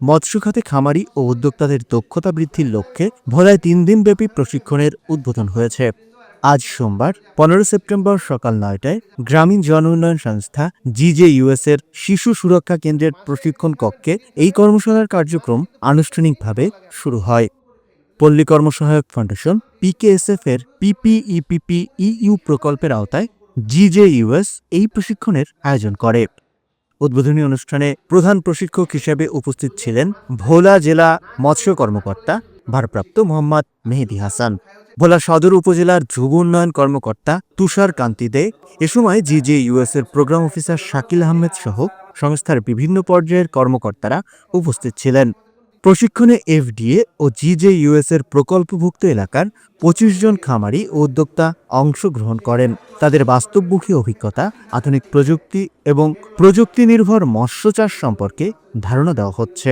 মৎস্য খাতে খামারি ও উদ্যোক্তাদের দক্ষতা বৃদ্ধির লক্ষ্যে ভোলায় তিন দিনব্যাপী প্রশিক্ষণের উদ্বোধন হয়েছে। আজ সোমবার, পনেরো সেপ্টেম্বর সকাল নয়টায় গ্রামীণ জন উন্নয়ন সংস্থা জিজে ইউএস এর শিশু সুরক্ষা কেন্দ্রের প্রশিক্ষণ কক্ষে এই কর্মশালার কার্যক্রম আনুষ্ঠানিকভাবে শুরু হয়। পল্লী কর্মসহায়ক ফাউন্ডেশন পিকেএসএফ এর পিপিইপিপি ইইউ প্রকল্পের আওতায় জিজে ইউএস এই প্রশিক্ষণের আয়োজন করে। উদ্বোধনী অনুষ্ঠানে প্রধান প্রশিক্ষক হিসেবে উপস্থিত ছিলেন ভোলা জেলা মৎস্য কর্মকর্তা ভারপ্রাপ্ত মোহাম্মদ মেহেদি হাসান, ভোলা সদর উপজেলার যুব উন্নয়ন কর্মকর্তা তুষার কান্তি দে, এ সময় G J US program officer Shakil Ahmed সহ সংস্থার বিভিন্ন পর্যায়ের কর্মকর্তারা উপস্থিত ছিলেন। প্রশিক্ষণে এফডিএ ও জিজে ইউএস এর প্রকল্পভুক্ত এলাকার পঁচিশ জন খামারি ও উদ্যোক্তা অংশগ্রহণ করেন। তাদের বাস্তবমুখী অভিজ্ঞতা, আধুনিক প্রযুক্তি এবং প্রযুক্তি নির্ভর মৎস্য চাষ সম্পর্কে ধারণা দেওয়া হচ্ছে।